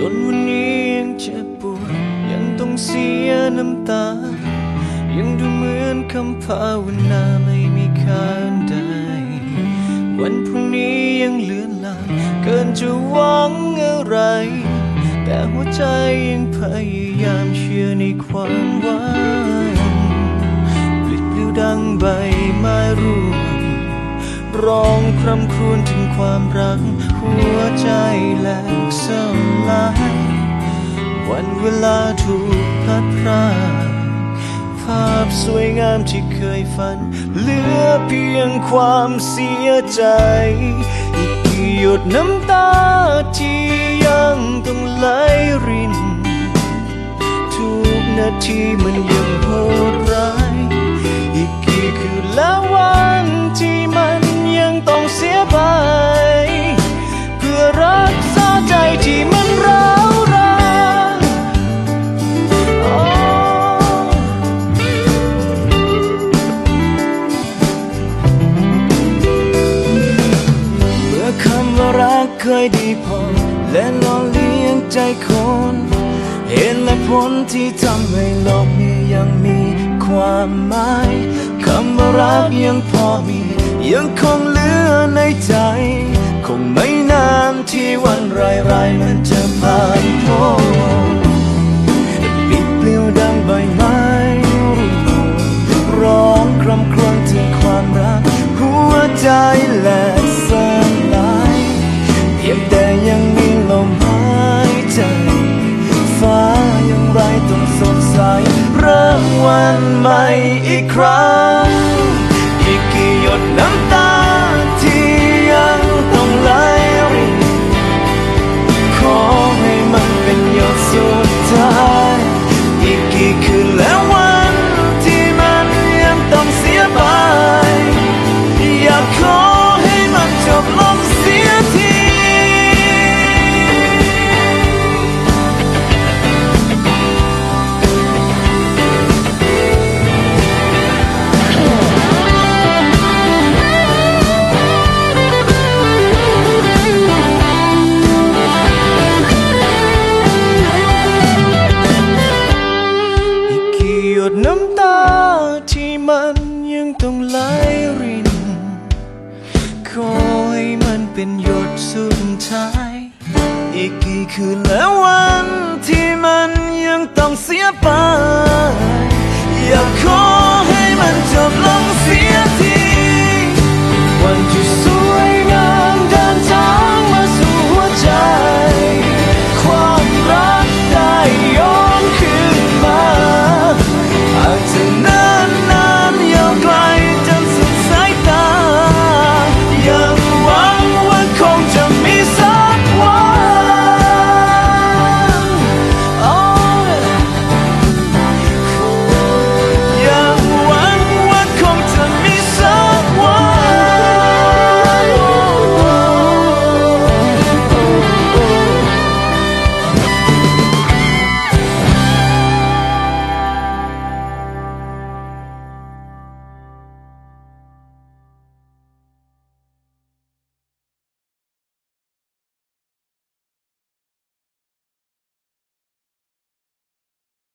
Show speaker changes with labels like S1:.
S1: จนวันนี้ยังเจ็บปวดยังต้องเสียน้ำตา ยังดูเหมือนคำภาวนาไม่มีค่าใด วันพรุ่งนี้ยังเหลือนลางเกินจะหวังอะไร แต่หัวใจยังพยายามเชื่อในความหวังปลิดปลิวดังใบไม้ร่วง ร้องคร่ำครวญถึงความรัก หัวใจแหลกสลาย วันเวลาถูกพลัดพรากภาพสวยงามที่เคยฝัน เหลือเพียงความเสียใจ อีกกี่หยดน้ำตาที่ยังต้องไหลริน ทุกนาทีมันยังโหดร้าย อีกกี่คืนและวันที่มัน ต้องเสียไป เพื่อรักษาใจที่มันร้าวรานเมื่อคำว่ารักเคยดีพอ และหล่อเลี้ยงใจคน เหตุและผลที่ทำให้โลกนี้ยังมีความหมายคำว่ารักยังพอมี ยังคงเหลือในใจ คงไม่นานที่วันร้ายๆมันจะผ่านพ้นปิดเปลิวดังใบไม้ร่วงร้องคร่ำครวญถึงความรัก หัวใจแหลกสลายเพียงแต่ยังมีลมหายใจ ฟ้ายังไรต้องสดใสเริ่มวันใหม่อีกครั้ง อีกกี่คืนและวั ดน้ำตาที่มันยังต้องไหลริน ขอให้มันเป็นหยดสุดท้าย อีกกี่คืนและวันที่มันยังต้องเสียไป อยากขอ